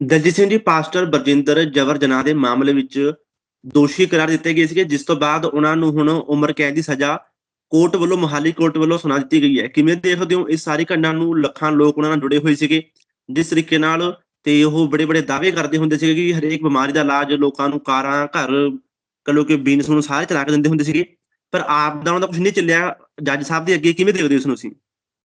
Daljit Singh ji, pastor Barjinder ਜਬਰ ਜਨਾਹ ਦੇ ਮਾਮਲੇ ਵਿੱਚ ਦੋਸ਼ੀ ਕਰਾਰ ਦਿੱਤੇ ਗਏ ਸੀਗੇ, ਜਿਸ ਤੋਂ ਬਾਅਦ ਉਹਨਾਂ ਨੂੰ ਹੁਣ ਉਮਰ ਕੈਦ ਦੀ ਸਜ਼ਾ ਕੋਰਟ ਵੱਲੋਂ, ਮੋਹਾਲੀ ਕੋਰਟ ਵੱਲੋਂ ਸੁਣਾ ਦਿੱਤੀ ਗਈ ਹੈ। ਕਿਵੇਂ ਦੇਖਦੇ ਹੋ ਇਸ ਸਾਰੀ ਘਟਨਾ ਨੂੰ ਲੱਖਾਂ ਲੋਕ ਉਹਨਾਂ ਨਾਲ ਜੁੜੇ ਹੋਏ ਸੀਗੇ, ਜਿਸ ਤਰੀਕੇ ਨਾਲ ਤੇ ਉਹ ਬੜੇ ਬੜੇ ਦਾਅਵੇ ਕਰਦੇ ਹੁੰਦੇ ਸੀਗੇ ਕਿ ਹਰੇਕ ਬਿਮਾਰੀ ਦਾ ਇਲਾਜ ਲੋਕਾਂ ਨੂੰ ਕਾਰਾਂ, ਘਰ ਕਲੋ ਕਿ ਬਿਜ਼ਨਸ ਨੂੰ ਸਾਰੇ ਚਲਾ ਕੇ ਦਿੰਦੇ ਹੁੰਦੇ ਸੀਗੇ। ਪਰ ਆਪ ਦਾ ਉਹਨਾਂ ਦਾ ਕੁਝ ਨਹੀਂ ਚੱਲਿਆ। ਜੱਜ ਸਾਹਿਬ ਦੇ ਅੱਗੇ ਕਿਵੇਂ ਦੇਖਦੇ ਹੋ ਇਸ ਨੂੰ ਤੁਸੀਂ?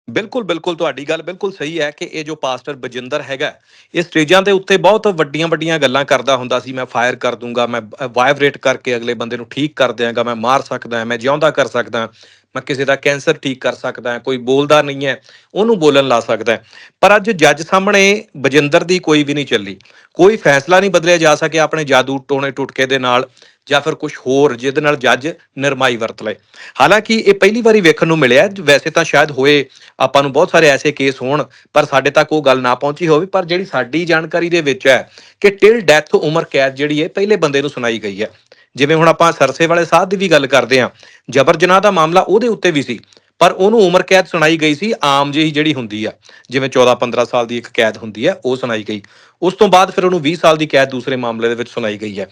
ਬਿਲਕੁਲ ਬਿਲਕੁਲ ਤੁਹਾਡੀ ਗੱਲ ਬਿਲਕੁਲ ਸਹੀ ਹੈ ਕਿ ਇਹ ਜੋ ਪਾਸਟਰ ਬਜਿੰਦਰ ਹੈਗਾ, ਇਹ ਸਟੇਜਾਂ ਦੇ ਉੱਤੇ ਬਹੁਤ ਵੱਡੀਆਂ ਵੱਡੀਆਂ ਗੱਲਾਂ ਕਰਦਾ ਹੁੰਦਾ ਸੀ, ਮੈਂ ਫਾਇਰ ਕਰ ਦੂੰਗਾ, ਮੈਂ ਵਾਈਬ੍ਰੇਟ ਕਰਕੇ ਅਗਲੇ ਬੰਦੇ ਨੂੰ ਠੀਕ ਕਰ ਦਿਆਂਗਾ, ਮੈਂ ਮਾਰ ਸਕਦਾ, ਮੈਂ ਜਿਉਂਦਾ ਕਰ ਸਕਦਾ, ਮੈਂ ਕਿਸੇ ਦਾ ਕੈਂਸਰ ਠੀਕ ਕਰ ਸਕਦਾ, ਕੋਈ ਬੋਲਦਾ ਨਹੀਂ ਹੈ, ਉਹਨੂੰ ਬੋਲਣ ਲਾ ਸਕਦਾ ਪਰ ਅੱਜ ਜੱਜ ਸਾਹਮਣੇ ਬਜਿੰਦਰ ਦੀ ਕੋਈ ਵੀ ਨਹੀਂ ਚੱਲੀ। ਕੋਈ ਫੈਸਲਾ ਨਹੀਂ ਬਦਲਿਆ ਜਾ ਸਕਿਆ ਆਪਣੇ ਜਾਦੂ ਟੋਣੇ ਟੁਟਕੇ ਦੇ ਨਾਲ। ਜਾਂ ਫਿਰ ਕੁਝ ਹੋਰ ਜਿਹਦੇ ਨਾਲ ਜੱਜ ਨਿਰਮਾਈ ਵਰਤ ਲਏ। ਹਾਲਾਂਕਿ ਇਹ ਪਹਿਲੀ ਵਾਰੀ ਵੇਖਣ ਨੂੰ ਮਿਲਿਆ ਵੈਸੇ ਤਾਂ ਸ਼ਾਇਦ ਹੋਏ ਆਪਾਂ ਨੂੰ ਬਹੁਤ ਸਾਰੇ ਐਸੇ ਕੇਸ ਹੋਣ, ਪਰ ਸਾਡੇ ਤੱਕ ਉਹ ਗੱਲ ਨਾ ਪਹੁੰਚੀ ਹੋਵੇ, ਪਰ ਜਿਹੜੀ ਸਾਡੀ ਜਾਣਕਾਰੀ ਦੇ ਵਿੱਚ ਹੈ ਕਿ ਟਿਲ ਡੈਥ ਉਮਰ ਕੈਦ ਜਿਹੜੀ ਹੈ ਪਹਿਲੇ ਬੰਦੇ ਨੂੰ ਸੁਣਾਈ ਗਈ ਹੈ। ਜਿਵੇਂ ਹੁਣ ਆਪਾਂ ਸਰਸੇ ਵਾਲੇ ਸਾਧ ਦੀ ਵੀ ਗੱਲ ਕਰਦੇ ਹਾਂ, ਜਬਰ ਜਨਾਹ ਦਾ ਮਾਮਲਾ ਉਹਦੇ ਉੱਤੇ ਵੀ ਸੀ, ਪਰ ਉਹਨੂੰ ਉਮਰ ਕੈਦ ਸੁਣਾਈ ਗਈ ਸੀ, ਆਮ ਜਿਹੀ ਜਿਹੜੀ ਹੁੰਦੀ ਆ, ਜਿਵੇਂ 14 15 ਸਾਲ ਦੀ ਇੱਕ ਕੈਦ ਹੁੰਦੀ ਹੈ, ਉਹ ਸੁਣਾਈ ਗਈ। ਉਸ ਤੋਂ ਬਾਅਦ ਫਿਰ ਉਹਨੂੰ 20 ਸਾਲ ਦੀ ਕੈਦ ਦੂਸਰੇ ਮਾਮਲੇ ਦੇ ਵਿੱਚ ਸੁਣਾਈ ਗਈ ਹੈ।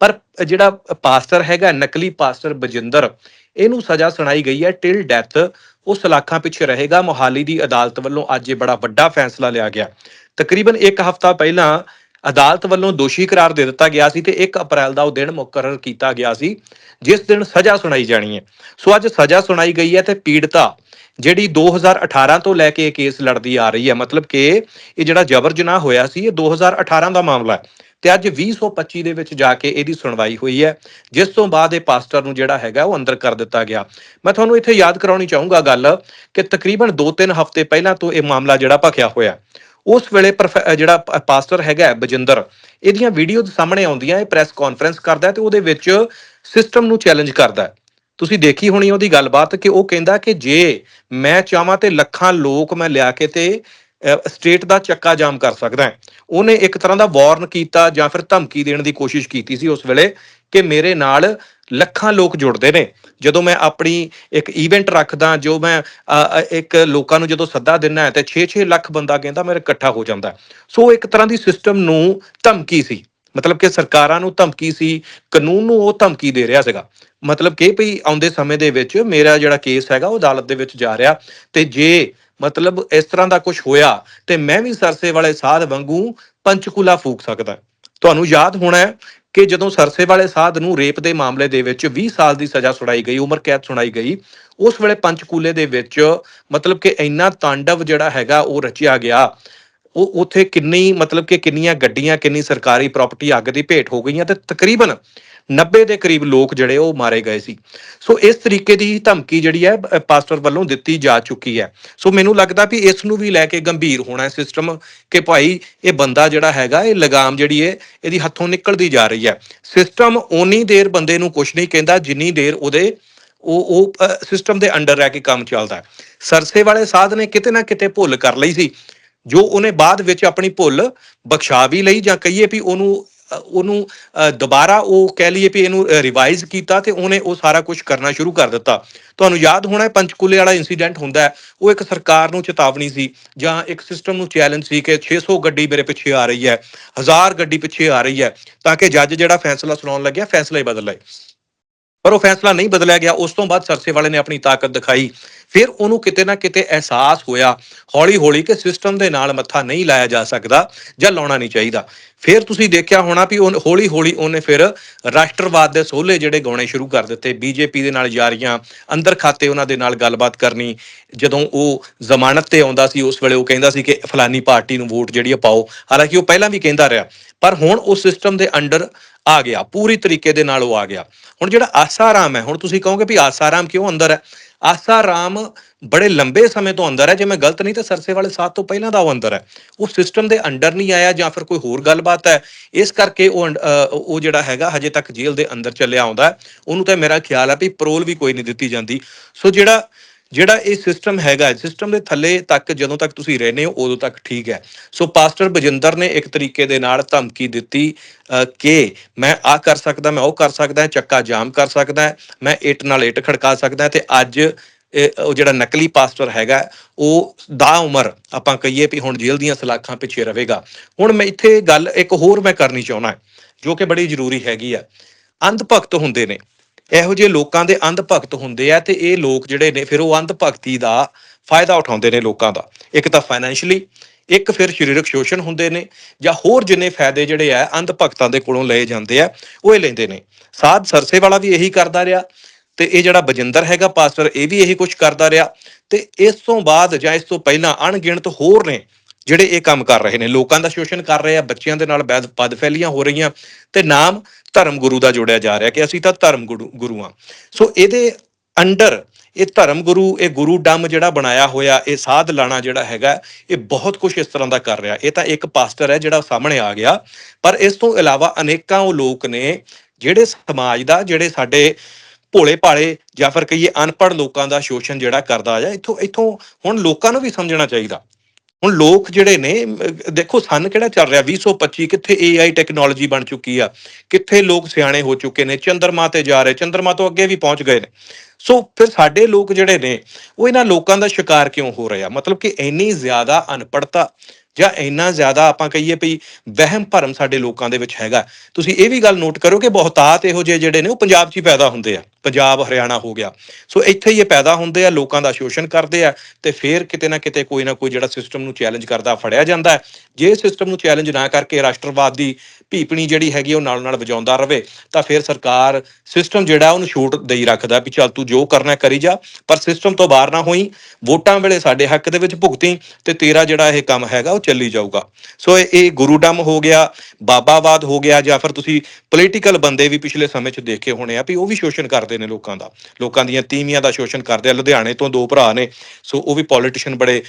ਪਰ ਜਿਹੜਾ ਪਾਸਟਰ ਹੈਗਾ, ਨਕਲੀ ਪਾਸਟਰ ਬਜਿੰਦਰ, ਇਹਨੂੰ ਸਜ਼ਾ ਸੁਣਾਈ ਗਈ ਹੈ ਟਿਲ ਡੈਥ ਉਹ ਸਲਾਖਾਂ ਪਿੱਛੇ ਰਹੇਗਾ। ਮੋਹਾਲੀ ਦੀ ਅਦਾਲਤ ਵੱਲੋਂ ਅੱਜ ਇਹ ਬੜਾ ਵੱਡਾ ਫੈਸਲਾ ਲਿਆ ਗਿਆ। ਤਕਰੀਬਨ 1 ਹਫ਼ਤਾ ਪਹਿਲਾਂ ਅਦਾਲਤ ਵੱਲੋਂ ਦੋਸ਼ੀ ਕਰਾਰ ਦੇ ਦਿੱਤਾ ਗਿਆ ਸੀ ਤੇ 1 ਅਪ੍ਰੈਲ ਦਾ ਉਹ ਦਿਨ ਮੁਕਰਰ ਕੀਤਾ ਗਿਆ ਸੀ, ਜਿਸ ਦਿਨ ਸਜ਼ਾ ਸੁਣਾਈ ਜਾਣੀ ਹੈ। ਸੋ ਅੱਜ ਸਜ਼ਾ ਸੁਣਾਈ ਗਈ ਹੈ ਤੇ ਪੀੜਤਾ, ਜਿਹੜੀ 2018 ਤੋਂ ਲੈ ਕੇ ਇਹ ਕੇਸ ਲੜਦੀ ਆ ਰਹੀ ਹੈ, ਮਤਲਬ ਕਿ ਇਹ ਜਿਹੜਾ ਜਬਰ ਜਨਾਹ ਹੋਇਆ ਸੀ, ਇਹ 2018 ਦਾ ਮਾਮਲਾ ਹੈ। ਤੇ ਅੱਜ 2025 ਦੇ ਵਿੱਚ ਜਾ ਕੇ ਇਹਦੀ ਸੁਣਵਾਈ ਹੋਈ ਹੈ, ਜਿਸ ਤੋਂ ਬਾਅਦ ਇਹ ਪਾਸਟਰ ਨੂੰ ਜਿਹੜਾ ਹੈਗਾ ਉਹ ਅੰਦਰ ਕਰ ਦਿੱਤਾ ਗਿਆ। ਮੈਂ ਤੁਹਾਨੂੰ ਇੱਥੇ ਯਾਦ ਕਰਾਉਣੀ ਚਾਹੂੰਗਾ ਗੱਲ ਕਿ ਤਕਰੀਬਨ 2-3 ਹਫ਼ਤੇ ਪਹਿਲਾਂ ਤੋਂ ਇਹ ਮਾਮਲਾ ਜਿਹੜਾ ਭਖਿਆ ਹੋਇਆ। ਉਸ ਵੇਲੇ ਪ੍ਰੋਫੈ- ਜਿਹੜਾ ਪਾਸਟਰ ਹੈਗਾ ਬਜਿੰਦਰ, ਇਹਦੀਆਂ ਵੀਡੀਓ ਸਾਹਮਣੇ ਆਉਂਦੀਆਂ, ਇਹ ਪ੍ਰੈਸ ਕਾਨਫਰੰਸ ਕਰਦਾ ਤੇ ਉਹਦੇ ਵਿੱਚ ਸਿਸਟਮ ਨੂੰ ਚੈਲੰਜ ਕਰਦਾ ਤੁਸੀਂ ਦੇਖੀ ਹੋਣੀ ਉਹਦੀ ਗੱਲਬਾਤ ਕਿ ਉਹ ਕਹਿੰਦਾ ਕਿ ਜੇ ਮੈਂ ਚਾਹਾਂ ਤੇ ਲੱਖਾਂ ਲੋਕ ਮੈਂ ਲਿਆ ਕੇ ਤੇ ਸਟੇਟ ਦਾ ਚੱਕਾ ਜਾਮ ਕਰ ਸਕਦਾ ਹਾਂ। ਉਹਨੇ ਇੱਕ ਤਰ੍ਹਾਂ ਦਾ ਵਾਰਨ ਕੀਤਾ ਜਾਂ ਫਿਰ ਧਮਕੀ ਦੇਣ ਦੀ ਕੋਸ਼ਿਸ਼ ਕੀਤੀ ਸੀ ਉਸ ਵੇਲੇ ਕਿ ਮੇਰੇ ਨਾਲ ਲੱਖਾਂ ਲੋਕ ਜੁੜਦੇ ਨੇ। ਜਦੋਂ ਮੈਂ ਆਪਣੀ ਇੱਕ ਇਵੈਂਟ ਰੱਖਦਾ, ਜੋ ਮੈਂ ਇੱਕ ਲੋਕਾਂ ਨੂੰ ਜਦੋਂ ਸੱਦਾ ਦਿੰਨਾ ਹੈ ਤੇ 6-6 ਲੱਖ ਬੰਦਾ ਕਹਿੰਦਾ ਮੇਰੇ ਇਕੱਠਾ ਹੋ ਜਾਂਦਾ ਸੋ ਇੱਕ ਤਰ੍ਹਾਂ ਦੀ ਸਿਸਟਮ ਨੂੰ ਧਮਕੀ ਸੀ। ਮਤਲਬ ਕਿ ਸਰਕਾਰਾਂ ਨੂੰ ਧਮਕੀ ਸੀ, ਕਾਨੂੰਨ ਨੂੰ ਉਹ ਧਮਕੀ ਦੇ ਰਿਹਾ ਸੀਗਾ। ਮਤਲਬ ਕਿ ਭਈ ਆਉਂਦੇ ਸਮੇਂ ਦੇ ਵਿੱਚ ਮੇਰਾ ਜਿਹੜਾ ਕੇਸ ਹੈਗਾ, ਉਹ ਅਦਾਲਤ ਦੇ ਵਿੱਚ ਜਾ ਰਿਹਾ। ਤੇ ਜੇ ਮਤਲਬ ਇਸ ਤਰ੍ਹਾਂ ਦਾ ਕੁਝ ਹੋਇਆ ਤੇ ਮੈਂ ਵੀ ਸਰਸੇ ਵਾਲੇ ਸਾਧ ਵਾਂਗੂ ਪੰਚਕੂਲਾ ਫੂਕ ਸਕਦਾ ਤੁਹਾਨੂੰ ਯਾਦ ਹੋਣਾ ਕਿ ਜਦੋਂ ਸਰਸੇ ਵਾਲੇ ਸਾਧ ਨੂੰ ਰੇਪ ਦੇ ਮਾਮਲੇ ਦੇ ਵਿੱਚ 20 ਸਾਲ ਦੀ ਸਜ਼ਾ ਸੁਣਾਈ ਗਈ, ਉਮਰ ਕੈਦ ਸੁਣਾਈ ਗਈ, ਉਸ ਵੇਲੇ ਪੰਚਕੂਲੇ ਦੇ ਵਿੱਚ ਮਤਲਬ ਕਿ ਇੰਨਾ ਤਾਂਡਵ ਜਿਹੜਾ ਹੈਗਾ ਉਹ ਰਚਿਆ ਗਿਆ। ਉਹ ਉਥੇ ਕਿੰਨੀ ਮਤਲਬ ਕਿ ਕਿੰਨੀਆਂ ਗੱਡੀਆਂ, ਕਿੰਨੀ ਸਰਕਾਰੀ ਪ੍ਰਾਪਰਟੀ ਅੱਗ ਦੀ ਭੇਟ ਹੋ ਗਈਆਂ ਤੇ ਤਕਰੀਬਨ 90 ਦੇ ਕਰੀਬ ਲੋਕ ਜਿਹੜੇ ਉਹ ਮਾਰੇ ਗਏ ਸੀ। ਸੋ ਇਸ ਤਰੀਕੇ ਦੀ ਧਮਕੀ ਜਿਹੜੀ ਹੈ ਪਾਸਟਰ ਵੱਲੋਂ ਦਿੱਤੀ ਜਾ ਚੁੱਕੀ ਹੈ। ਸੋ ਮੈਨੂੰ ਲੱਗਦਾ ਵੀ ਇਸ ਨੂੰ ਵੀ ਲੈ ਕੇ ਗੰਭੀਰ ਹੋਣਾ ਸਿਸਟਮ ਕਿ ਭਾਈ ਇਹ ਬੰਦਾ ਜਿਹੜਾ ਹੈਗਾ, ਇਹ ਲਗਾਮ ਜਿਹੜੀ ਹੈ ਇਹਦੀ ਹੱਥੋਂ ਨਿਕਲਦੀ ਜਾ ਰਹੀ ਹੈ। ਸਿਸਟਮ ਓਨੀ ਦੇਰ ਬੰਦੇ ਨੂੰ ਕੁਝ ਨਹੀਂ ਕਹਿੰਦਾ ਜਿੰਨੀ ਦੇਰ ਉਹਦੇ ਉਹ ਉਹ ਸਿਸਟਮ ਦੇ ਅੰਡਰ ਰਹਿ ਕੇ ਕੰਮ ਚੱਲਦਾ ਸਰਸੇ ਵਾਲੇ ਸਾਧ ਨੇ ਕਿਤੇ ਨਾ ਕਿਤੇ ਭੁੱਲ ਕਰ ਲਈ ਸੀ। ਜੋ ਉਹਨੇ ਬਾਅਦ ਵਿੱਚ ਆਪਣੀ ਭੁੱਲ ਬਖਸ਼ਾ ਵੀ ਲਈ ਜਾਂ ਕਹੀਏ ਵੀ ਉਹਨੂੰ ਉਹਨੂੰ ਅ, ਦੁਬਾਰਾ ਉਹ ਕਹਿ ਲਈਏ ਵੀ ਇਹਨੂੰ ਰਿਵਾਈਜ਼ ਕੀਤਾ ਤੇ ਉਹਨੇ ਉਹ ਸਾਰਾ ਕੁਝ ਕਰਨਾ ਸ਼ੁਰੂ ਕਰ ਦਿੱਤਾ। ਤੁਹਾਨੂੰ ਯਾਦ ਹੋਣਾ ਹੈ ਪੰਚਕੂਲੇ ਵਾਲਾ ਇਨਸੀਡੈਂਟ ਹੁੰਦਾ ਹੈ ਉਹ ਇੱਕ ਸਰਕਾਰ ਨੂੰ ਚੇਤਾਵਨੀ ਸੀ ਜਾਂ ਇੱਕ ਸਿਸਟਮ ਨੂੰ ਚੈਲੰਜ ਸੀ ਕਿ 600 ਗੱਡੀ ਮੇਰੇ ਪਿੱਛੇ ਆ ਰਹੀ ਹੈ 1000 ਗੱਡੀ ਪਿੱਛੇ ਆ ਰਹੀ ਹੈ ਤਾਂ ਕਿ ਜੱਜ ਜਿਹੜਾ ਫੈਸਲਾ ਸੁਣਾਉਣ ਲੱਗਿਆ ਫੈਸਲਾ ਹੀ ਬਦਲ ਲਏ। ਪਰ ਉਹ ਫੈਸਲਾ ਨਹੀਂ ਬਦਲਿਆ ਗਿਆ ਉਸ ਤੋਂ ਬਾਅਦ ਸਰਸੇ ਵਾਲੇ ਨੇ ਆਪਣੀ ਤਾਕਤ ਦਿਖਾਈ। ਫਿਰ ਉਹਨੂੰ ਕਿਤੇ ਨਾ ਕਿਤੇ ਅਹਿਸਾਸ ਹੋਇਆ ਹੌਲੀ ਹੌਲੀ ਕਿ ਸਿਸਟਮ ਦੇ ਨਾਲ ਮੱਥਾ ਨਹੀਂ ਲਾਇਆ ਜਾ ਸਕਦਾ ਜਾਂ ਲਾਉਣਾ ਨਹੀਂ ਚਾਹੀਦਾ। ਫਿਰ ਤੁਸੀਂ ਦੇਖਿਆ ਹੋਣਾ ਵੀ ਉਹ ਹੌਲੀ ਹੌਲੀ ਉਹਨੇ ਫਿਰ ਰਾਸ਼ਟਰਵਾਦ ਦੇ ਸੋਹਲੇ ਜਿਹੜੇ ਗਾਉਣੇ ਸ਼ੁਰੂ ਕਰ ਦਿੱਤੇ। ਬੀਜੇਪੀ ਦੇ ਨਾਲ ਯਾਰੀਆਂ, ਅੰਦਰ ਖਾਤੇ ਉਹਨਾਂ ਦੇ ਨਾਲ ਗੱਲਬਾਤ ਕਰਨੀ। ਜਦੋਂ ਉਹ ਜ਼ਮਾਨਤ ਤੇ ਆਉਂਦਾ ਸੀ, ਉਸ ਵੇਲੇ ਉਹ ਕਹਿੰਦਾ ਸੀ ਕਿ ਫਲਾਨੀ ਪਾਰਟੀ ਨੂੰ ਵੋਟ ਜਿਹੜੀ ਆ ਪਾਓ। ਹਾਲਾਂਕਿ ਉਹ ਪਹਿਲਾਂ ਵੀ ਕਹਿੰਦਾ ਰਿਹਾ, ਪਰ ਹੁਣ ਉਸ ਸਿਸਟਮ ਦੇ ਅੰਡਰ ਆ ਗਿਆ, ਪੂਰੀ ਤਰੀਕੇ ਦੇ ਨਾਲ ਉਹ ਆ ਗਿਆ। ਹੁਣ ਜਿਹੜਾ ਆਸਾਰਾਮ ਹੈ, ਹੁਣ ਤੁਸੀਂ ਕਹੋਗੇ ਵੀ ਆਸਾਰਾਮ ਕਿਉਂ ਅੰਦਰ ਹੈ? ਆਸਾਰਾਮ ਬੜੇ ਲੰਬੇ ਸਮੇਂ ਤੋਂ ਅੰਦਰ ਹੈ। ਜੇ ਮੈਂ ਗਲਤ ਨਹੀਂ ਤਾਂ ਸਰਸੇ ਵਾਲੇ ਸਾਥ ਤੋਂ ਪਹਿਲਾਂ ਦਾ ਉਹ ਅੰਦਰ ਹੈ। ਉਹ ਸਿਸਟਮ ਦੇ ਅੰਡਰ ਨਹੀਂ ਆਇਆ ਜਾਂ ਫਿਰ ਕੋਈ ਹੋਰ ਗੱਲਬਾਤ ਹੈ। ਇਸ ਕਰਕੇ ਉਹ ਅੰਡ- ਉਹ ਜਿਹੜਾ ਹੈਗਾ ਹਜੇ ਤੱਕ ਜੇਲ੍ਹ ਦੇ ਅੰਦਰ ਚੱਲਿਆ ਆਉਂਦਾ ਉਹਨੂੰ ਤਾਂ ਮੇਰਾ ਖਿਆਲ ਹੈ ਵੀ ਪਰੋਲ ਵੀ ਕੋਈ ਨਹੀਂ ਦਿੱਤੀ ਜਾਂਦੀ। ਸੋ ਜਿਹੜਾ ਜਿਹੜਾ ਇਹ ਸਿਸਟਮ ਹੈਗਾ ਸਿਸਟਮ ਦੇ ਥੱਲੇ ਤੱਕ ਜਦੋਂ ਤੱਕ ਤੁਸੀਂ ਰਹਿੰਦੇ ਹੋ, ਉਦੋਂ ਤੱਕ ਠੀਕ ਹੈ। ਸੋ ਪਾਸਟਰ ਬਜਿੰਦਰ ਨੇ ਇੱਕ ਤਰੀਕੇ ਦੇ ਨਾਲ ਧਮਕੀ ਦਿੱਤੀ ਕਿ ਮੈਂ ਆ ਕਰ ਸਕਦਾ, ਮੈਂ ਉਹ ਕਰ ਸਕਦਾ, ਚੱਕਾ ਜਾਮ ਕਰ ਸਕਦਾ, ਮੈਂ ਇੱਟ ਨਾਲ ਇੱਟ ਖੜਕਾ ਸਕਦਾ ਤੇ ਅੱਜ, ਇਹ, ਉਹ ਜਿਹੜਾ ਨਕਲੀ ਪਾਸਟਰ ਹੈਗਾ, ਉਹ ਦਾ ਉਮਰ ਆਪਾਂ ਕਹੀਏ ਵੀ ਹੁਣ ਜੇਲ੍ਹ ਦੀਆਂ ਸਲਾਖਾਂ ਪਿੱਛੇ ਰਹੇਗਾ। ਹੁਣ ਮੈਂ ਇੱਥੇ ਗੱਲ ਇੱਕ ਹੋਰ ਮੈਂ ਕਰਨੀ ਚਾਹੁੰਦਾ, ਜੋ ਕਿ ਬੜੀ ਜ਼ਰੂਰੀ ਹੈਗੀ ਆ। ਅੰਧ ਭਗਤ ਹੁੰਦੇ ਨੇ। ਇਹੋ ਜਿਹੇ ਲੋਕਾਂ ਦੇ ਅੰਧ ਭਗਤ ਹੁੰਦੇ ਆ ਤੇ ਇਹ ਲੋਕ ਜਿਹੜੇ ਨੇ ਫਿਰ ਉਹ ਅੰਧ ਭਗਤੀ ਦਾ ਫਾਇਦਾ ਉਠਾਉਂਦੇ ਨੇ ਲੋਕਾਂ ਦਾ। ਇੱਕ ਤਾਂ ਫਾਈਨੈਂਸ਼ੀਅਲੀ ਇੱਕ ਫਿਰ ਸਰੀਰਕ ਸ਼ੋਸ਼ਣ ਹੁੰਦੇ ਨੇ ਜਾਂ ਹੋਰ ਜਿੰਨੇ ਫਾਇਦੇ ਜਿਹੜੇ ਆ ਅੰਧ ਭਗਤਾਂ ਦੇ ਕੋਲੋਂ ਲਏ ਜਾਂਦੇ ਆ, ਉਹ ਇਹ ਲੈਂਦੇ ਨੇ। ਸਾਧ ਸਰਸੇ ਵਾਲਾ ਵੀ ਇਹੀ ਕਰਦਾ ਰਿਹਾ ਤੇ ਇਹ ਜਿਹੜਾ ਬਜਿੰਦਰ ਹੈਗਾ ਪਾਸਟਰ, ਇਹ ਵੀ ਇਹੀ ਕੁਝ ਕਰਦਾ ਰਿਹਾ ਤੇ ਇਸ ਤੋਂ ਬਾਅਦ ਜਾਂ ਇਸ ਤੋਂ ਪਹਿਲਾਂ ਅਣਗਿਣਤ ਹੋਰ ਨੇ ਜਿਹੜੇ ਇਹ ਕੰਮ ਕਰ ਰਹੇ ਨੇ, ਲੋਕਾਂ ਦਾ ਸ਼ੋਸ਼ਣ ਕਰ ਰਹੇ ਆ, ਬੱਚਿਆਂ ਦੇ ਨਾਲ ਬੈਦ ਪਦ ਫੈਲੀਆਂ ਹੋ ਰਹੀਆਂ ਤੇ ਨਾਮ ਧਰਮ ਗੁਰੂ ਦਾ ਜੋੜਿਆ ਜਾ ਰਿਹਾ ਕਿ ਅਸੀਂ ਤਾਂ ਧਰਮ ਗੁਰੂ ਗੁਰੂ ਹਾਂ। ਸੋ ਇਹਦੇ ਅੰਡਰ ਇਹ ਧਰਮ ਗੁਰੂ, ਇਹ ਗੁਰੂ ਡੰਮ ਜਿਹੜਾ ਬਣਾਇਆ ਹੋਇਆ, ਇਹ ਸਾਧ ਲਾਣਾ ਜਿਹੜਾ ਹੈਗਾ, ਇਹ ਬਹੁਤ ਕੁਝ ਇਸ ਤਰ੍ਹਾਂ ਦਾ ਕਰ ਰਿਹਾ। ਇਹ ਤਾਂ ਇੱਕ ਪਾਸਟਰ ਹੈ ਜਿਹੜਾ ਸਾਹਮਣੇ ਆ ਗਿਆ, ਪਰ ਇਸ ਤੋਂ ਇਲਾਵਾ ਅਨੇਕਾਂ ਉਹ ਲੋਕ ਨੇ ਜਿਹੜੇ ਸਮਾਜ ਦਾ, ਜਿਹੜੇ ਸਾਡੇ ਭੋਲੇ ਭਾਲੇ ਜਾਂ ਫਿਰ ਕਹੀਏ ਅਨਪੜ੍ਹ ਲੋਕਾਂ ਦਾ ਸ਼ੋਸ਼ਣ ਜਿਹੜਾ ਕਰਦਾ ਆ, ਇੱਥੋਂ ਇੱਥੋਂ ਹੁਣ ਲੋਕਾਂ ਨੂੰ ਵੀ ਸਮਝਣਾ ਚਾਹੀਦਾ। ਹੁਣ ਲੋਕ ਜਿਹੜੇ ਨੇ ਦੇਖੋ ਸਨ ਕਿਹੜਾ ਚੱਲ ਰਿਹਾ? 2025 ਕਿੱਥੇ AI ਟੈਕਨੋਲੋਜੀ ਬਣ ਚੁੱਕੀ ਆ? ਕਿੱਥੇ ਲੋਕ ਸਿਆਣੇ ਹੋ ਚੁੱਕੇ ਨੇ? ਚੰਦਰਮਾ ਤੇ ਜਾ ਰਹੇ, ਚੰਦਰਮਾ ਤੋਂ ਅੱਗੇ ਵੀ ਪਹੁੰਚ ਗਏ ਨੇ। ਸੋ ਫਿਰ ਸਾਡੇ ਲੋਕ ਜਿਹੜੇ ਨੇ, ਉਹ ਇਹਨਾਂ ਲੋਕਾਂ ਦਾ ਸ਼ਿਕਾਰ ਕਿਉਂ ਹੋ ਰਹੇ ਆ? ਮਤਲਬ ਕਿ ਇੰਨੀ ਜ਼ਿਆਦਾ ਅਨਪੜਤਾ ਜਾਂ ਇੰਨਾ ਜ਼ਿਆਦਾ ਆਪਾਂ ਕਹੀਏ ਵੀ ਵਹਿਮ ਭਰਮ ਸਾਡੇ ਲੋਕਾਂ ਦੇ ਵਿੱਚ ਹੈਗਾ। ਤੁਸੀਂ ਇਹ ਵੀ ਗੱਲ ਨੋਟ ਕਰੋ ਕਿ ਬਹੁਤਾਤ ਇਹੋ ਜਿਹੇ ਜਿਹੜੇ ਨੇ, ਉਹ ਪੰਜਾਬ 'ਚ ਹੀ ਪੈਦਾ ਹੁੰਦੇ ਆ। ਪੰਜਾਬ, ਹਰਿਆਣਾ ਹੋ ਗਿਆ। ਸੋ ਇੱਥੇ ਹੀ ਇਹ ਪੈਦਾ ਹੁੰਦੇ ਆ, ਲੋਕਾਂ ਦਾ ਸ਼ੋਸ਼ਣ ਕਰਦੇ ਆ ਤੇ ਫਿਰ ਕਿਤੇ ਨਾ ਕਿਤੇ ਕੋਈ ਨਾ ਕੋਈ ਜਿਹੜਾ ਸਿਸਟਮ ਨੂੰ ਚੈਲੰਜ ਕਰਦਾ, ਫੜਿਆ ਜਾਂਦਾ ਹੈ। ਜੇ ਸਿਸਟਮ ਨੂੰ ਚੈਲੰਜ ਨਾ ਕਰਕੇ ਰਾਸ਼ਟਰਵਾਦ ਦੀ ਭੀਪਣੀ ਜਿਹੜੀ ਹੈਗੀ ਉਹ ਨਾਲ ਨਾਲ ਵਜਾਉਂਦਾ ਰਵੇ, ਤਾਂ ਫਿਰ ਸਰਕਾਰ ਸਿਸਟਮ ਜਿਹੜਾ ਉਹਨੂੰ ਛੂਟ ਦੇਈ ਰੱਖਦਾ ਵੀ ਚੱਲ ਤੂੰ ਜੋ ਕਰਨਾ ਕਰੀ ਜਾ। ਪਰ ਸਿਸਟਮ ਤੋਂ ਬਾਹਰ ਨਾ ਹੋਈ, ਵੋਟਾਂ ਵੇਲੇ ਸਾਡੇ ਹੱਕ ਦੇ ਵਿੱਚ ਭੁਗਤੀ ਤੇ ਤੇਰਾ ਜਿਹੜਾ ਇਹ ਕੰਮ ਹੈਗਾ, ਉਹ ਚੱਲੀ ਜਾਊਗਾ। ਸੋ ਇਹ ਗੁਰੂਡਮ ਹੋ ਗਿਆ, ਬਾਬਾਵਾਦ ਹੋ ਗਿਆ, ਜਾਂ ਫਿਰ ਤੁਸੀਂ ਪੋਲੀਟੀਕਲ ਬੰਦੇ ਵੀ ਪਿਛਲੇ ਸਮੇਂ 'ਚ ਦੇਖੇ ਹੋਣੇ ਆ ਵੀ ਉਹ ਵੀ ਸ਼ੋਸ਼ਣ ਕਰ ਕਰਦੇ ਨੇ ਲੋਕਾਂ ਦਾ। ਲੋਕਾਂ ਦੀਆਂ ਤੀਵੀਆਂ ਦਾ ਸ਼ੋਸ਼ਣ ਕਰਦੇ ਆ। ਲੁਧਿਆਣੇ ਤੋਂ ਦੋ ਭਰਾ ਨੇ ਸੋ ਉਹ ਵੀ ਪੋਲੀਟੀਸ਼ੀਅਨ ਬੜੇ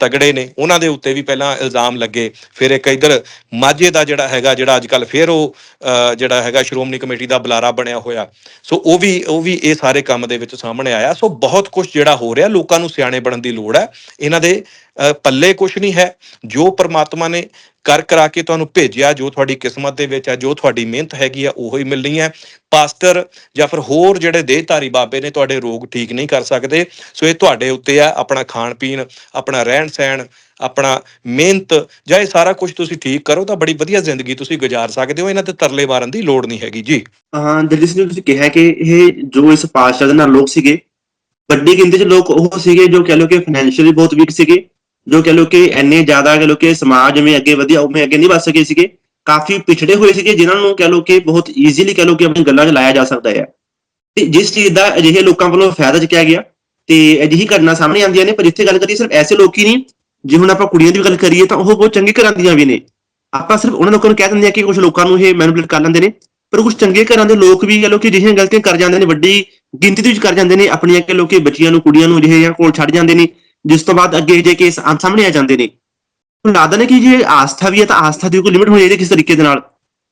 ਤਗੜੇ ਨੇ। ਉਹਨਾਂ ਦੇ ਉੱਤੇ ਵੀ ਪਹਿਲਾਂ ਇਲਜ਼ਾਮ ਲੱਗੇ। ਫਿਰ ਇੱਕ ਇਧਰ ਮਾਝੇ ਦਾ ਜਿਹੜਾ ਹੈਗਾ ਜਿਹੜਾ ਅੱਜ ਕੱਲ ਫਿਰ ਉਹ ਅ, ਜਿਹੜਾ ਹੈਗਾ ਸ਼੍ਰੋਮਣੀ ਕਮੇਟੀ ਦਾ ਬੁਲਾਰਾ ਬਣਿਆ ਹੋਇਆ। ਸੋ ਉਹ ਵੀ ਉਹ ਵੀ ਇਹ ਸਾਰੇ ਕੰਮ ਦੇ ਵਿੱਚ ਸਾਹਮਣੇ ਆਇਆ। ਸੋ ਬਹੁਤ ਕੁਝ ਜਿਹੜਾ ਹੋ ਰਿਹਾ ਲੋਕਾਂ ਨੂੰ ਸਿਆਣੇ ਬਣਨ ਦੀ ਲੋੜ ਹੈ। ਇਹਨਾਂ ਦੇ ਪੱਲੇ ਕੁਝ ਨਹੀਂ ਹੈ। ਜੋ ਪਰਮਾਤਮਾ ਨੇ ਕਰ ਕਰਾ ਕੇ ਤੁਹਾਨੂੰ ਭੇਜਿਆ ਜੋ ਤੁਹਾਡੀ ਕਿਸਮਤ ਦੇ ਵਿੱਚ ਹੈ ਜੋ ਤੁਹਾਡੀ ਮਿਹਨਤ ਹੈਗੀ ਆ ਉਹੀ ਮਿਲਣੀ ਹੈ। ਪਾਸਟਰ ਜਾਂ ਫਿਰ ਹੋਰ ਜਿਹੜੇ ਦੇਹਧਾਰੀ ਬਾਬੇ ਨੇ ਤੁਹਾਡੇ ਰੋਗ ਠੀਕ ਨਹੀਂ ਕਰ ਸਕਦੇ। ਸੋ ਇਹ ਤੁਹਾਡੇ ਉੱਤੇ ਆ ਆਪਣਾ ਖਾਣ ਪੀਣ ਆਪਣਾ ਰਹਿਣ ਸਹਿਣ ਆਪਣਾ ਮਿਹਨਤ ਜਾਂ ਇਹ ਸਾਰਾ ਕੁਝ ਤੁਸੀਂ ਠੀਕ ਕਰੋ ਤਾਂ ਬੜੀ ਵਧੀਆ ਜ਼ਿੰਦਗੀ ਤੁਸੀਂ ਗੁਜ਼ਾਰ ਸਕਦੇ ਹੋ। ਇਹਨਾਂ ਤੇ ਤਰਲੇ ਮਾਰਨ ਦੀ ਲੋੜ ਨਹੀਂ ਹੈਗੀ। ਜੀ। ਹਾਂ ਦਲਜੀਤ ਸਿੰਘ ਜੀ, ਤੁਸੀਂ ਕਿਹਾ ਕਿ ਇਹ ਜੋ ਇਸ ਪਾਸਟਰ ਦੇ ਨਾਲ ਲੋਕ ਸੀਗੇ ਵੱਡੀ ਗਿਣਤੀ 'ਚ ਲੋਕ ਉਹ ਸੀਗੇ ਜੋ ਕਹ ਲੋ ਕਿ ਫਾਈਨੈਂਸ਼ੀਅਲੀ ਬਹੁਤ ਵੀਕ ਸੀਗੇ। ਜੋ ਕਹ ਲੋ ਕਿ ਇੰਨੇ ਜ਼ਿਆਦਾ ਕਹ ਲੋ ਕਿ ਸਮਾਜ ਵਿੱਚ ਅੱਗੇ ਵਧੀਆ, ਉਵੇਂ ਅੱਗੇ ਨਹੀਂ ਵੱਧ ਸਕੇ ਸੀਗੇ, ਕਾਫੀ ਪਿਛੜੇ ਹੋਏ ਸੀਗੇ, ਜਿਨ੍ਹਾਂ ਨੂੰ ਕਹ ਲੋ ਕਿ ਬਹੁਤ ਈਜ਼ੀਲੀ ਕਹ ਲੋ ਕਿ ਆਪਣੀ ਗੱਲਾਂ 'ਚ ਲਾਇਆ ਜਾ ਸਕਦਾ ਹੈ ਤੇ ਜਿਸ ਚੀਜ਼ ਦਾ ਅਜਿਹੇ ਲੋਕਾਂ ਵੱਲੋਂ ਫਾਇਦਾ ਚੁੱਕਿਆ ਗਿਆ, ਤੇ ਅਜਿਹੀ ਘਟਨਾ ਸਾਹਮਣੇ ਆਉਂਦੀਆਂ ਨੇ, ਪਰ ਇੱਥੇ ਗੱਲ ਕਰੀਏ ਸਿਰਫ ਐਸੇ ਲੋਕ ਹੀ ਨਹੀਂ, ਜੇ ਹੁਣ ਆਪਾਂ ਕੁੜੀਆਂ ਦੀ ਵੀ ਗੱਲ ਕਰੀਏ ਤਾਂ ਉਹ ਬਹੁਤ ਚੰਗੇ ਘਰਾਂ ਦੀਆਂ ਵੀ ਨੇ। ਆਪਾਂ ਸਿਰਫ ਉਹਨਾਂ ਲੋਕਾਂ ਨੂੰ ਕਹਿ ਦਿੰਦੇ ਆ ਕਿ ਕੁਝ ਲੋਕਾਂ ਨੂੰ ਇਹ ਮੈਨੀਪੂਲੇਟ ਕਰ ਲੈਂਦੇ ਨੇ, ਪਰ ਕੁਝ ਚੰਗੇ ਘਰਾਂ ਦੇ ਲੋਕ ਵੀ ਕਹ ਲੋ ਕਿ ਅਜਿਹੀਆਂ ਗਲਤੀਆਂ ਕਰ ਜਾਂਦੇ ਨੇ, ਵੱਡੀ ਗਿਣਤੀ ਦੇ ਵਿੱਚ ਕਰ ਜਾਂਦੇ ਨੇ, ਆਪਣੀਆਂ ਕਹ ਲੋ ਕਿ ਬੱਚੀਆਂ ਨੂੰ, ਕੁੜੀਆਂ ਨੂੰ ਅਜਿਹੇ ਕੋਲ ਛੱਡ ਜਾਂਦੇ ਨੇ। ਜਿਸ ਤੋਂ ਬਾਅਦ ਅੱਗੇ ਜੇ ਕੇਸ ਸਾਹਮਣੇ ਆ ਜਾਂਦੇ ਨੇ ਲੱਗਦਾ ਨੇ ਕਿ ਜੇ ਆਸਥਾ ਵੀ ਹੈ ਤਾਂ ਆਸਥਾ ਦੀ ਕੋਈ ਲਿਮਿਟ ਹੋਣੀ ਚਾਹੀਦੀ ਹੈ ਤਰੀਕੇ ਦੇ ਨਾਲ।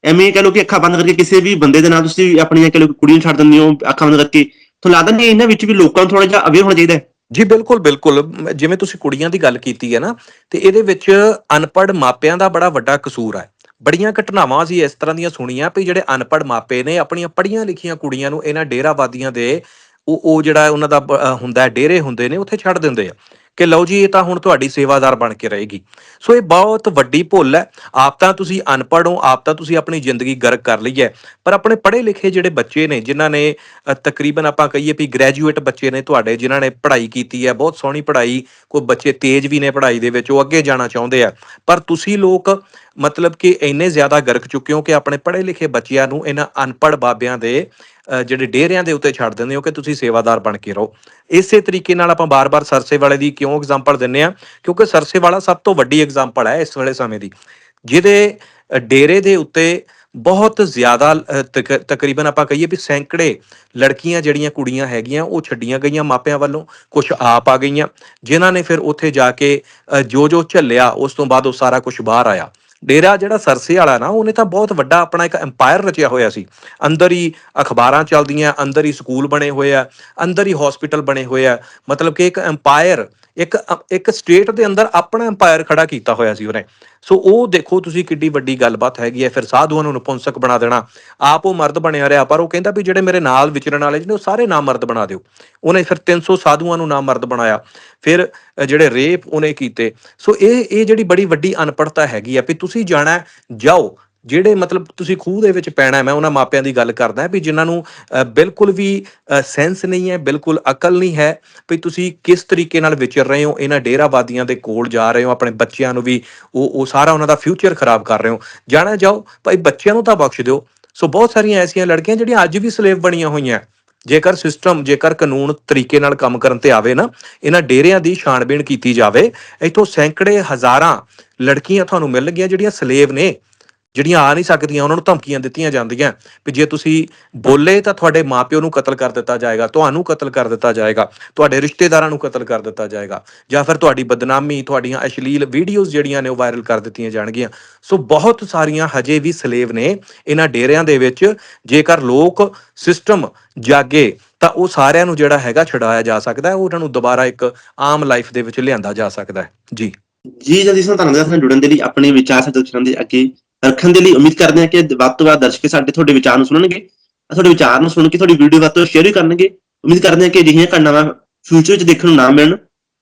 ਐਵੇਂ ਕਹ ਲੋ ਕਿ ਅੱਖਾਂ ਬੰਦ ਕਰਕੇ ਕਿਸੇ ਵੀ ਬੰਦੇ ਦੇ ਨਾਲ ਤੁਸੀਂ ਆਪਣੀਆਂ ਕਹ ਲੋ ਕੁੜੀਆਂ ਨੂੰ ਛੱਡ ਦਿੰਦੇ ਹੋ, ਅੱਖਾਂ ਬੰਦ ਕਰਕੇ। ਤੁਹਾਨੂੰ ਲੱਗਦਾ ਨਹੀਂ ਇਹਨਾਂ ਵਿੱਚ ਵੀ ਲੋਕਾਂ ਨੂੰ ਥੋੜਾ ਜਿਹਾ ਅਵੇਅਰ ਹੋਣਾ ਚਾਹੀਦਾ ਹੈ? ਜੀ, ਬਿਲਕੁਲ ਬਿਲਕੁਲ। ਜਿਵੇਂ ਤੁਸੀਂ ਕੁੜੀਆਂ ਦੀ ਗੱਲ ਕੀਤੀ ਹੈ ਨਾ, ਤੇ ਇਹਦੇ ਵਿੱਚ ਅਨਪੜ੍ਹ ਮਾਪਿਆਂ ਦਾ ਬੜਾ ਵੱਡਾ ਕਸੂਰ ਹੈ। ਬੜੀਆਂ ਘਟਨਾਵਾਂ ਅਸੀਂ ਇਸ ਤਰ੍ਹਾਂ ਦੀਆਂ ਸੁਣੀਆਂ ਵੀ ਜਿਹੜੇ ਅਨਪੜ੍ਹ ਮਾਪੇ ਨੇ ਆਪਣੀਆਂ ਪੜ੍ਹੀਆਂ ਲਿਖੀਆਂ ਕੁੜੀਆਂ ਨੂੰ ਇਹਨਾਂ ਡੇਰਾਵਾਦੀਆਂ ਦੇ, ਉਹ ਉਹ ਜਿਹੜਾ ਉਹਨਾਂ ਦਾ ਹੁੰਦਾ ਡੇਰੇ ਹੁੰਦੇ ਨੇ, ਉੱਥੇ ਛੱਡ ਦਿੰਦੇ ਆ। ਕਿ ਲਓ ਜੀ, ਇਹ ਤਾਂ ਹੁਣ ਤੁਹਾਡੀ ਸੇਵਾਦਾਰ ਬਣ ਕੇ ਰਹੇਗੀ। ਸੋ ਇਹ ਬਹੁਤ ਵੱਡੀ ਭੁੱਲ ਹੈ। ਆਪ ਤਾਂ ਤੁਸੀਂ ਅਨਪੜ੍ਹ ਹੋ, ਆਪ ਤਾਂ ਤੁਸੀਂ ਆਪਣੀ ਜ਼ਿੰਦਗੀ ਗਰਕ ਕਰ ਲਈ ਹੈ। ਪਰ ਆਪਣੇ ਪੜ੍ਹੇ ਲਿਖੇ ਜਿਹੜੇ ਬੱਚੇ ਨੇ, ਜਿਨ੍ਹਾਂ ਨੇ ਤਕਰੀਬਨ ਆਪਾਂ ਕਹੀਏ ਵੀ ਗ੍ਰੈਜੂਏਟ ਬੱਚੇ ਨੇ ਤੁਹਾਡੇ, ਜਿਨ੍ਹਾਂ ਨੇ ਪੜ੍ਹਾਈ ਕੀਤੀ ਹੈ, ਬਹੁਤ ਸੋਹਣੀ ਪੜ੍ਹਾਈ, ਕੋਈ ਬੱਚੇ ਤੇਜ਼ ਵੀ ਨੇ ਪੜ੍ਹਾਈ ਦੇ ਵਿੱਚ, ਉਹ ਅੱਗੇ ਜਾਣਾ ਚਾਹੁੰਦੇ ਆ। ਪਰ ਤੁਸੀਂ ਲੋਕ ਮਤਲਬ ਕਿ ਇੰਨੇ ਜ਼ਿਆਦਾ ਗਰਕ ਚੁੱਕੇ ਹੋ ਕਿ ਆਪਣੇ ਪੜ੍ਹੇ ਲਿਖੇ ਬੱਚਿਆਂ ਨੂੰ ਇਹਨਾਂ ਅਨਪੜ੍ਹ ਬਾਬਿਆਂ ਦੇ ਜਿਹੜੇ ਡੇਰਿਆਂ ਦੇ ਉੱਤੇ ਛੱਡ ਦਿੰਦੇ ਹੋ ਕਿ ਤੁਸੀਂ ਸੇਵਾਦਾਰ ਬਣ ਕੇ ਰਹੋ। ਇਸੇ ਤਰੀਕੇ ਨਾਲ ਆਪਾਂ ਬਾਰ-ਬਾਰ ਸਰਸੇ ਵਾਲੇ ਦੀ ਕਿਉਂ ਐਗਜ਼ਾਮਪਲ ਦਿੰਨੇ ਆ ਕਿਉਂਕਿ ਸਰਸੇ ਵਾਲਾ ਸਭ ਤੋਂ ਵੱਡੀ ਐਗਜ਼ਾਮਪਲ ਹੈ ਇਸ ਵੇਲੇ ਸਮੇਂ ਦੀ, ਜਿਹਦੇ ਡੇਰੇ ਦੇ ਉੱਤੇ ਬਹੁਤ ਜ਼ਿਆਦਾ ਤਕ- ਤਕਰੀਬਨ ਆਪਾਂ ਕਹੀਏ ਵੀ ਸੈਂਕੜੇ ਲੜਕੀਆਂ ਜਿਹੜੀਆਂ ਕੁੜੀਆਂ ਹੈਗੀਆਂ, ਉਹ ਛੱਡੀਆਂ ਗਈਆਂ ਮਾਪਿਆਂ ਵੱਲੋਂ। ਕੁਝ ਆਪ ਆ ਗਈਆਂ, ਜਿਨ੍ਹਾਂ ਨੇ ਫਿਰ ਉੱਥੇ ਜਾ ਕੇ ਜੋ ਜੋ ਝੱਲਿਆ, ਉਸ ਤੋਂ ਬਾਅਦ ਉਹ ਸਾਰਾ ਕੁਝ ਬਾਹਰ ਆਇਆ। ਡੇਰਾ ਜਿਹੜਾ ਸਰਸੇ ਵਾਲਾ ਨਾ, ਉਹਨੇ ਤਾਂ ਬਹੁਤ ਵੱਡਾ ਆਪਣਾ ਇੱਕ ਐਮਪਾਇਰ ਰਚਿਆ ਹੋਇਆ ਸੀ। ਅੰਦਰ ਹੀ ਅਖਬਾਰਾਂ ਚੱਲਦੀਆਂ, ਅੰਦਰ ਹੀ ਸਕੂਲ ਬਣੇ ਹੋਏ ਆ, ਅੰਦਰ ਹੀ ਹਸਪੀਟਲ ਬਣੇ ਹੋਏ ਆ। ਮਤਲਬ ਕਿ ਇੱਕ ਐਮਪਾਇਰ ਇੱਕ ਇੱਕ ਸਟੇਟ ਦੇ ਅੰਦਰ ਆਪਣਾ ਐਮਪਾਇਰ ਖੜਾ ਕੀਤਾ ਹੋਇਆ ਸੀ ਉਹਨੇ। ਸੋ ਉਹ ਦੇਖੋ ਤੁਸੀਂ ਕਿੱਡੀ ਵੱਡੀ ਗੱਲਬਾਤ ਹੈਗੀ ਹੈ, ਫਿਰ ਸਾਧੂਆਂ ਨੂੰ ਨਪੁੰਸਕ ਬਣਾ ਦੇਣਾ। ਆਪ ਉਹ ਮਰਦ ਬਣਿਆ ਰਿਹਾ, ਪਰ ਉਹ ਕਹਿੰਦਾ ਵੀ ਜਿਹੜੇ ਮੇਰੇ ਨਾਲ ਵਿਚਰਨ ਵਾਲੇ ਜਿਹਨੇ ਉਹ ਸਾਰੇ ਨਾ ਮਰਦ ਬਣਾ ਦਿਓ। ਉਹਨੇ ਫਿਰ 300 ਸਾਧੂਆਂ ਨੂੰ ਨਾ ਮਰਦ ਬਣਾਇਆ। ਫਿਰ ਜਿਹੜੇ ਰੇਪ ਉਹਨੇ ਕੀਤੇ। ਸੋ ਇਹ ਇਹ ਜਿਹੜੀ ਬੜੀ ਵੱਡੀ ਅਨਪੜਤਾ ਹੈਗੀ ਆ ਵੀ ਤੁਸੀਂ ਜਾਣਾ, ਜਾਓ। ਜਿਹੜੇ ਮਤਲਬ ਤੁਸੀਂ ਖੂਹ ਦੇ ਵਿੱਚ ਪੈਣਾ, ਮੈਂ ਉਹਨਾਂ ਮਾਪਿਆਂ ਦੀ ਗੱਲ ਕਰਦਾ ਵੀ ਜਿਨ੍ਹਾਂ ਨੂੰ ਬਿਲਕੁਲ ਵੀ ਸੈਂਸ ਨਹੀਂ ਹੈ, ਬਿਲਕੁਲ ਅਕਲ ਨਹੀਂ ਹੈ ਵੀ ਤੁਸੀਂ ਕਿਸ ਤਰੀਕੇ ਨਾਲ ਵਿਚਰ ਰਹੇ ਹੋ, ਇਹਨਾਂ ਡੇਰਾਬਾਦੀਆਂ ਦੇ ਕੋਲ ਜਾ ਰਹੇ ਹੋ, ਆਪਣੇ ਬੱਚਿਆਂ ਨੂੰ ਵੀ ਉਹ ਉਹ ਸਾਰਾ ਉਹਨਾਂ ਦਾ ਫਿਊਚਰ ਖਰਾਬ ਕਰ ਰਹੇ ਹੋ। ਜਾਣਾ ਜਾਓ, ਭਾਈ ਬੱਚਿਆਂ ਨੂੰ ਤਾਂ ਬਖਸ਼ ਦਿਓ। ਸੋ ਬਹੁਤ ਸਾਰੀਆਂ ਐਸੀਆਂ ਲੜਕੀਆਂ ਜਿਹੜੀਆਂ ਅੱਜ ਵੀ ਸਲੇਵ ਬਣੀਆਂ ਹੋਈਆਂ। ਜੇਕਰ ਸਿਸਟਮ ਜੇਕਰ ਕਾਨੂੰਨ ਤਰੀਕੇ ਨਾਲ ਕੰਮ ਕਰਨ ਤੇ ਆਵੇ ਨਾ, ਇਹਨਾਂ ਡੇਰਿਆਂ ਦੀ ਛਾਣਬੀਣ ਕੀਤੀ ਜਾਵੇ, ਇੱਥੋਂ ਸੈਂਕੜੇ ਹਜ਼ਾਰਾਂ ਲੜਕੀਆਂ ਤੁਹਾਨੂੰ ਮਿਲਣਗੀਆਂ ਜਿਹੜੀਆਂ ਸਲੇਵ ਨੇ। ਜਿਹੜੀਆਂ ਆ ਨਹੀਂ ਸਕਦੀਆਂ, ਉਹਨਾਂ ਨੂੰ ਧਮਕੀਆਂ ਦਿੱਤੀਆਂ ਜਾਂਦੀਆਂ। ਵੀ ਜੇ ਤੁਸੀਂ ਬੋਲੇ ਤਾਂ ਤੁਹਾਡੇ ਮਾਪਿਓ ਨੂੰ ਕਤਲ ਕਰ ਦਿੱਤਾ ਜਾਏਗਾ, ਤੁਹਾਨੂੰ ਕਤਲ ਕਰ ਦਿੱਤਾ ਜਾਏਗਾ, ਤੁਹਾਡੇ ਰਿਸ਼ਤੇਦਾਰਾਂ ਨੂੰ ਕਤਲ ਕਰ ਦਿੱਤਾ ਜਾਏਗਾ, ਜਾਂ ਫਿਰ ਤੁਹਾਡੀ ਬਦਨਾਮੀ, ਤੁਹਾਡੀਆਂ ਅਸ਼ਲੀਲ ਵੀਡੀਓਜ਼ ਜਿਹੜੀਆਂ ਨੇ ਉਹ ਵਾਇਰਲ ਕਰ ਦਿੱਤੀਆਂ ਜਾਣਗੀਆਂ। ਸੋ ਬਹੁਤ ਸਾਰੀਆਂ ਹਜੇ ਵੀ ਸਲੇਵ ਨੇ ਇਹਨਾਂ ਡੇਰਿਆਂ ਦੇ ਵਿੱਚ। ਜੇਕਰ ਲੋਕ ਸਿਸਟਮ ਜਾਗੇ, ਤਾਂ ਉਹ ਸਾਰਿਆਂ ਨੂੰ ਜਿਹੜਾ ਹੈਗਾ ਛਡਾਇਆ ਜਾ ਸਕਦਾ ਹੈ ਉਹਨਾਂ ਨੂੰ ਦੁਬਾਰਾ ਇੱਕ ਆਮ ਲਾਈਫ ਦੇ ਵਿੱਚ ਲਿਆਂਦਾ ਜਾ ਸਕਦਾ ਹੈ। ਜੀ। ਜੀ, ਜਲਦੀ ਸਾਨੂੰ ਧੰਨਵਾਦ। ਸਾਨੂੰ ਜੁੜਨ ਦੇ ਲਈ ਆਪਣੇ ਵਿਚਾਰ, ਸਾਡੇ ਦਰਸ਼ਕਾਂ ਦੇ ਅੱਗੇ ਰੱਖਣ ਦੇ ਲਈ ਉਮੀਦ ਕਰਦੇ ਹਾਂ ਕਿ ਵੱਧ ਤੋਂ ਵੱਧ ਦਰਸ਼ਕ ਸਾਡੇ ਤੁਹਾਡੇ ਵਿਚਾਰ ਨੂੰ ਸੁਣਨਗੇ ਤੁਹਾਡੇ ਵਿਚਾਰ ਨੂੰ ਸੁਣ ਕੇ ਤੁਹਾਡੀ ਵੀਡੀਓ ਵੱਧ ਤੋਂ ਸ਼ੇਅਰ ਕਰਨਗੇ। ਉਮੀਦ ਕਰਦੇ ਹਾਂ ਕਿ ਅਜਿਹੀਆਂ ਘਟਨਾਵਾਂ ਫਿਊਚਰ ਵਿੱਚ ਦੇਖਣ ਨੂੰ ਨਾ ਮਿਲਣ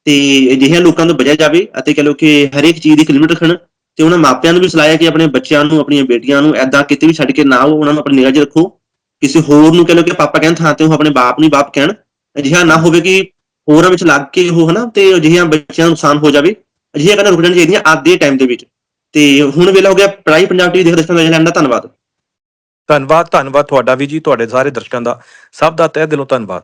ਤੇ ਅਜਿਹੀਆਂ ਲੋਕਾਂ ਤੋਂ ਬਚਿਆ ਜਾਵੇ ਅਤੇ ਕਹ ਲਓ ਕਿ ਹਰੇਕ ਚੀਜ਼ ਦੀ ਲਿਮਿਟ ਰੱਖਣ ਤੇ ਉਹਨਾਂ ਮਾਪਿਆਂ ਨੂੰ ਵੀ ਸਲਾਹ ਹੈ ਕਿ ਆਪਣੇ ਬੱਚਿਆਂ ਨੂੰ, ਆਪਣੀਆਂ ਬੇਟੀਆਂ ਨੂੰ ਐਦਾਂ ਕਿਤੇ ਵੀ ਛੱਡ ਕੇ ਨਾ ਆਓ, ਉਹਨਾਂ ਨੂੰ ਆਪਣੀ ਨਿਗਾਹ 'ਚ ਰੱਖੋ। ਕਿਸੇ ਹੋਰ ਨੂੰ ਕਹ ਲਓ ਕਿ ਪਾਪਾ ਕਹਿਣ ਥਾਂ ਤੇ ਉਹ ਆਪਣੇ ਬਾਪ ਨਹੀਂ ਬਾਪ ਕਹਿਣ। ਅਜਿਹਾ ਨਾ ਹੋਵੇ ਕਿ ਹੋਰਾਂ ਵਿੱਚ ਲੱਗ ਕੇ ਉਹ ਹਨਾ ਤੇ ਅਜਿਹੀਆਂ ਬੱਚਿਆਂ ਨੂੰ ਨੁਕਸਾਨ ਹੋ ਜਾਵੇ। ਅਜਿਹੀਆਂ ਗੱਲਾਂ ਰੁਕਣੀਆਂ ਚਾਹੀਦੀਆਂ ਅੱਜ ਦੇ ਟਾਈਮ ਦੇ ਵਿੱਚ। ਤੇ ਹੁਣ ਵੇਲਾ ਹੋ ਗਿਆ ਪ੍ਰਾਈਮ ਪੰਜਾਬ ਟੀਵੀ ਦੇਖ ਦਰਸ਼ਕਾਂ ਦਾ ਲੈਣ ਦਾ ਧੰਨਵਾਦ। ਧੰਨਵਾਦ ਧੰਨਵਾਦ ਤੁਹਾਡਾ ਵੀ ਜੀ, ਤੁਹਾਡੇ ਸਾਰੇ ਦਰਸ਼ਕਾਂ ਦਾ। ਸਭ ਦਾ ਤਹਿ ਦਿਲੋਂ ਧੰਨਵਾਦ।